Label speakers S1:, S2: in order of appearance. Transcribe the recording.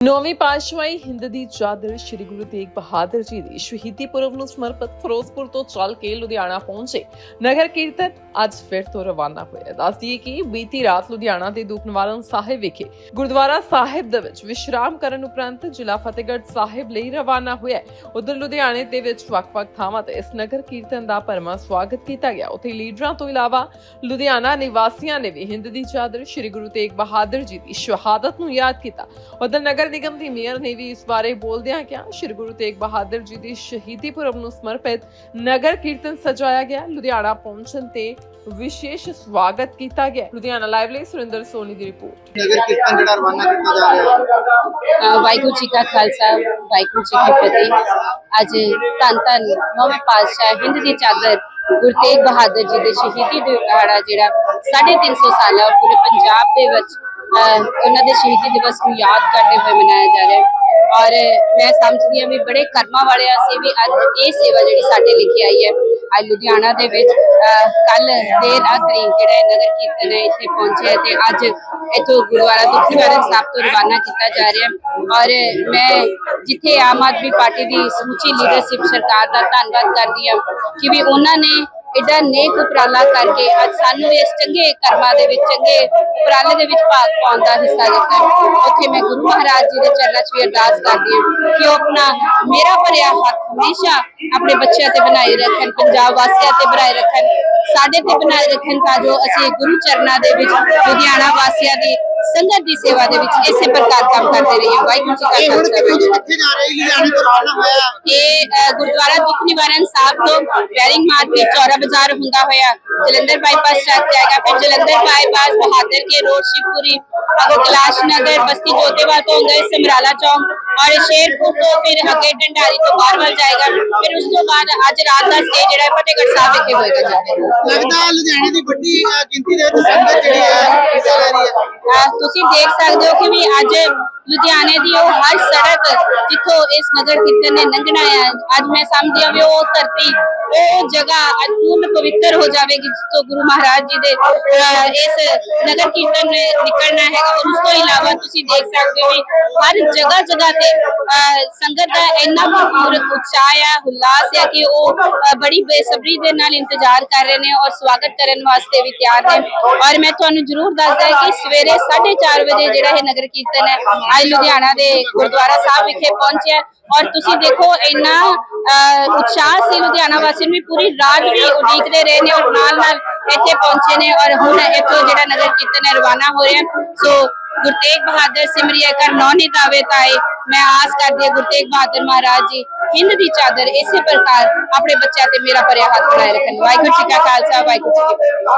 S1: ਨੌਵੀਂ ਪਾਤਸ਼ਾਹੀ ਹਿੰਦ ਦੀ ਚਾਦਰ ਸ੍ਰੀ ਗੁਰੂ ਤੇਗ ਬਹਾਦਰ ਜੀ ਦੀ ਸ਼ਹੀਦੀ ਪੁਰਬ ਨੂੰ ਸਮਰਪਿਤ ਫਿਰੋਜ਼ਪੁਰ ਤੋਂ ਚੱਲ ਕੇ ਲੁਧਿਆਣਾ ਪਹੁੰਚੇ। ਨਗਰ ਕੀਰਤਨ ਅੱਜ ਫਿਰ ਤੋਂ ਰਵਾਨਾ ਹੋਇਆ। ਦੱਸ ਦਈਏ ਕਿ ਬੀਤੀ ਰਾਤ ਲੁਧਿਆਣਾ ਦੇ ਦੂਖ ਸਾਹਿਬ ਵਿਖੇ ਗੁਰਦੁਆਰਾ ਸਾਹਿਬ ਦੇ ਵਿੱਚ ਵਿਸ਼ਰਾਮ ਕਰਨ ਉਪਰੰਤ ਜ਼ਿਲ੍ਹਾ ਫਤਿਹਗੜ੍ਹ ਸਾਹਿਬ ਲਈ ਰਵਾਨਾ ਹੋਇਆ ਉਧਰ ਲੁਧਿਆਣੇ ਦੇ ਵਿੱਚ ਵੱਖ-ਵੱਖ ਥਾਵਾਂ ਤੇ ਇਸ ਨਗਰ ਕੀਰਤਨ ਦਾ ਭਰਮਾ ਸਵਾਗਤ ਕੀਤਾ ਗਿਆ। ਉੱਥੇ ਲੀਡਰਾਂ ਤੋਂ ਇਲਾਵਾ ਲੁਧਿਆਣਾ ਨਿਵਾਸੀਆਂ ਨੇ ਵੀ ਹਿੰਦ ਦੀ ਚਾਦਰ ਸ੍ਰੀ ਗੁਰੂ ਤੇਗ ਬਹਾਦਰ ਜੀ ਦੀ ਸ਼ਹਾਦਤ ਨੂੰ ਯਾਦ ਕੀਤਾ। ਉਧਰ ਨਗਰ ਨਿਗਮ ਦੀ ਮੇਅਰ ਨੇ ਵੀ ਇਸ ਬਾਰੇ ਬੋਲਦਿਆਂ ਕਿਹਾ ਸ੍ਰੀ ਗੁਰੂ ਤੇਗ ਬਹਾਦਰ ਜੀ ਦੀ ਸ਼ਹੀਦੀ ਪੁਰਬ ਨੂੰ ਸਮਰਪਿਤ ਨਗਰ ਕੀਰਤਨ ਸਜਾਇਆ ਗਿਆ। ਲੁਧਿਆਣਾ ਪਹੁੰਚਣ ਤੇ ਵਿਸ਼ੇਸ਼ ਸਵਾਗਤ ਕੀਤਾ ਗਿਆ। ਲੁਧਿਆਣਾ ਲਾਈਵ ਲਈ ਸੁਰਿੰਦਰ ਸੋਨੀ ਦੀ ਰਿਪੋਰਟ।
S2: ਨਗਰ ਕੀਰਤਨ ਜਿਹੜਾ ਰਵਾਨਾ ਕੀਤਾ ਜਾ ਰਿਹਾ ਹੈ।
S3: ਵਾਹਿਗੁਰੂ ਜੀ ਕਾ ਖਾਲਸਾ ਵਾਹਿਗੁਰੂ ਜੀ ਕੀ ਫਤਿਹ। ਅੱਜ ਧੰਨ ਧੰਨ ਨੌਵੇਂ ਪਾਤਸ਼ਾਹ ਹਿੰਦ ਦੀ ਚਾਦਰ ਗੁਰੂ ਤੇਗ ਬਹਾਦਰ ਜੀ ਦੇ ਸ਼ਹੀਦੀ ਦਿਹਾੜਾ ਜਿਹੜਾ 350 ਸਾਲਾ ਪੂਰੇ ਪੰਜਾਬ ਦੇ ਵਿੱਚ ਉਹਨਾਂ ਦੇ ਸ਼ਹੀਦੀ ਦਿਵਸ ਨੂੰ ਯਾਦ ਕਰਦੇ ਹੋਏ ਮਨਾਇਆ ਜਾ ਰਿਹਾ ਹੈ। ਔਰ ਮੈਂ ਸਮਝਦੀ ਹਾਂ ਵੀ ਬੜੇ ਕਰਮਾਂ ਵਾਲੇ ਅਸੀਂ ਵੀ ਅੱਜ ਇਹ ਸੇਵਾ ਜਿਹੜੀ ਸਾਡੇ ਲਿਖੀ ਆਈ ਹੈ, ਅੱਜ ਲੁਧਿਆਣਾ ਦੇ ਵਿੱਚ ਕੱਲ ਦੇਰ ਰਾਤਰੀ ਜਿਹੜਾ ਨਗਰ ਕੀਰਤਨ ਹੈ, ਇੱਥੇ ਪਹੁੰਚਿਆ ਤੇ ਅੱਜ ਇੱਥੋਂ ਗੁਰਦੁਆਰਾ ਦੁਖੀ ਵਾਰਨ ਸਾਹਿਬ ਤੋਂ ਰਵਾਨਾ ਕੀਤਾ ਜਾ ਰਿਹਾ ਔਰ ਮੈਂ ਜਿੱਥੇ ਆਮ ਆਦਮੀ ਪਾਰਟੀ ਦੀ ਸਮੁੱਚੀ ਲੀਡਰਸ਼ਿਪ ਸਰਕਾਰ ਦਾ ਧੰਨਵਾਦ ਕਰਦੀ ਹਾਂ ਕਿ ਵੀ ਉਹਨਾਂ ਨੇ ਐਡਾ ਨੇਕ ਉਪਰਾਲਾ ਕਰਕੇ ਅੱਜ ਸਾਨੂੰ ਇਸ ਚੰਗੇ ਕਰਮਾਂ ਦੇ ਵਿੱਚ ਚੰਗੇ ਉਪਰਾਲੇ ਦੇ ਵਿੱਚ ਭਾਗ ਪਾਉਣ ਦਾ ਹਿੱਸਾ ਦਿੱਤਾ। ਉੱਥੇ ਮੈਂ ਗੁਰੂ ਮਹਾਰਾਜ ਜੀ ਦੇ ਚਰਨਾਂ 'ਚ ਵੀ ਅਰਦਾਸ ਕਰਦੀ ਹਾਂ ਕਿ ਉਹ ਆਪਣਾ ਮੇਰਾ ਭਰਿਆ ਹੱਥ ਹਮੇਸ਼ਾ ਆਪਣੇ ਬੱਚਿਆਂ ਤੇ ਬਣਾਈ ਰੱਖਣ ਪੰਜਾਬ ਵਾਸੀਆਂ ਤੇ ਬਣਾਈ ਰੱਖਣ ਸਾਡੇ ਤੇ ਬਣਾਈ ਰੱਖਣ ਤਾਂ ਜੋ ਅਸੀਂ ਗੁਰੂ ਚਰਨਾਂ ਦੇ ਵਿੱਚ ਲੁਧਿਆਣਾ ਵਾਸੀਆਂ ਦੀ ਸੰਗਤ ਦੀ ਸੇਵਾ ਦੇ ਵਿੱਚ ਇਸੇ ਪ੍ਰਕਾਰ ਕੰਮ ਕਰਦੇ ਰਹੀਏ। ਵਾਹਿਗੁਰੂ ਜੀ ਕਾ ਖਾਲਸਾ। ਇਹ ਅ, ਗੁਰਦੁਆਰਾ ਦੁੱਖ ਨਿਵਾਰਨ ਸਾਹਿਬ ਤੋਂ ਬੈਰਿੰਗ ਮਾਰਕੀਟ ਚੌਰਾ ਬਾਜ਼ਾਰ ਹੁੰਦਾ ਹੋਇਆ। ਜਲੰਧਰ ਬਾਈਪਾਸ ਤੱਕ ਜਾਏਗਾ ਫਿਰ ਜਲੰਧਰ ਬਾਈਪਾਸ ਬਹਾਦਰ ਕੇ ਰੋਡ ਸ਼ਿਵਪੁਰੀ ਅਗਰ ਕੈਲਾਸ਼ ਨਗਰ ਬਸਤੀ ਜੋਤੇਵਾਲ ਤੋਂ ਹੁੰਦਾ ਹੈ ਸਮਰਾਲਾ ਚੌਂਕ ਔਰ ਸ਼ੇਰਪੁਰ ਤੋਂ ਫਿਰ ਅੱਗੇ ਢੰਡਾਰੀ ਤੋਂ ਬਾਹਰ ਵੱਲ ਜਾਏਗਾ। ਫਿਰ ਉਸ ਤੋਂ ਬਾਅਦ ਅੱਜ ਰਾਤ ਦਾ ਸਟੇ ਜਿਹੜਾ ਹੈ ਫਤਿਹਗੜ੍ਹ ਸਾਹਿਬ ਵਿਖੇ ਹੋਏਗਾ
S2: ਲੱਗਦਾ ਲੁਧਿਆਣੇ ਦੀ ਵੱਡੀ ਅਹ, ਗਿਣਤੀ ਦੇ ਵਿੱਚ ਸੰਗਤ ਜਿਹੜੀ ਹੈ ਹਿੱਸਾ ਲੈ ਰਹੀ ਹੈ।
S3: ਤੁਸੀਂ ਦੇਖ ਸਕਦੇ ਹੋ ਕਿ ਵੀ ਅੱਜ ਲੁਧਿਆਣੇ ਦੀ ਉਹ ਹਰ ਸੜਕ ਜਿੱਥੋਂ ਇਸ ਨਗਰ ਕੀਰਤਨ ਨੇ ਲੰਘਣਾ ਹੈ, ਅੱਜ ਮੈਂ ਸਮਝਦੀ ਹਾਂ ਵੀ ਉਹ ਧਰਤੀ, ਉਹ ਜਗ੍ਹਾ ਅੱਜ ਪੂਰਨ ਪਵਿੱਤਰ ਹੋ ਜਾਵੇਗੀ, ਜਿੱਥੋਂ ਗੁਰੂ ਮਹਾਰਾਜ ਜੀ ਦੇ ਇਸ ਨਗਰ ਕੀਰਤਨ ਨੇ ਨਿਕਲਣਾ ਹੈਗਾ, ਔਰ ਉਸ ਤੋਂ ਇਲਾਵਾ ਤੁਸੀਂ ਦੇਖ ਸਕਦੇ ਹੋ ਹਰ ਜਗ੍ਹਾ ਜਗ੍ਹਾ ਤੇ ਸੰਗਤ ਦਾ ਇੰਨਾ ਭਰਪੂਰ ਉਤਸ਼ਾਹ ਆ, ਹੁਲਾਸ ਹੈ ਕਿ ਉਹ ਬੜੀ ਬੇਸਬਰੀ ਦੇ ਨਾਲ ਇੰਤਜ਼ਾਰ ਕਰ ਰਹੇ ਨੇ ਔਰ ਸਵਾਗਤ ਕਰਨ ਵਾਸਤੇ ਵੀ ਤਿਆਰ ਨੇ। ਔਰ ਮੈਂ ਤੁਹਾਨੂੰ ਜ਼ਰੂਰ ਦੱਸਦਾ ਕਿ ਸਵੇਰੇ 4:30 ਵਜੇ ਜਿਹੜਾ ਇਹ ਨਗਰ ਕੀਰਤਨ ਹੈ, ਅੱਜ ਲੁਧਿਆਣਾ ਦੇ ਗੁਰਦੁਆਰਾ ਸਾਹਿਬ ਵਿਖੇ ਪਹੁੰਚਿਆ ਔਰ ਤੁਸੀਂ ਦੇਖੋ ਇੰਨਾ ਉਤਸ਼ਾਹ ਸੀ ਲੁਧਿਆਣਾ ਵਾਸੀਆਂ ਨੂੰ ਪੂਰੀ ਰਾਤ ਵੀ ਉਡੀਕਦੇ ਰਹੇ ਨੇ ਔਰ ਨਾਲ ਨਾਲ ਇੱਥੇ ਪਹੁੰਚੇ ਨੇ ਔਰ ਹੁਣ ਇੱਥੋਂ ਜਿਹੜਾ ਨਗਰ ਕੀਰਤਨ ਹੈ ਰਵਾਨਾ ਹੋ ਰਿਹਾ ਸੋ ਗੁਰੂ ਤੇਗ ਬਹਾਦਰ ਸਿਮਰਿਆ ਕਰ ਨੌ ਤਾਵੇ ਤਾਏ, ਮੈਂ ਆਸ ਕਰਦੀ ਹਾਂ ਗੁਰੂ ਤੇਗ ਬਹਾਦਰ ਮਹਾਰਾਜ ਜੀ, ਹਿੰਦ ਦੀ ਚਾਦਰ ਇਸੇ ਪ੍ਰਕਾਰ ਆਪਣੇ ਬੱਚਿਆਂ ਤੇ ਮੇਰਾ ਭਰਿਆ ਹੱਥ ਬਣਾਏ ਰੱਖਣ। ਵਾਹਿਗੁਰੂ ਜੀ ਕਾ ਖਾਲਸਾ, ਵਾਹਿਗੁਰੂ ਜੀ ਕੀ ਫਤਿਹ।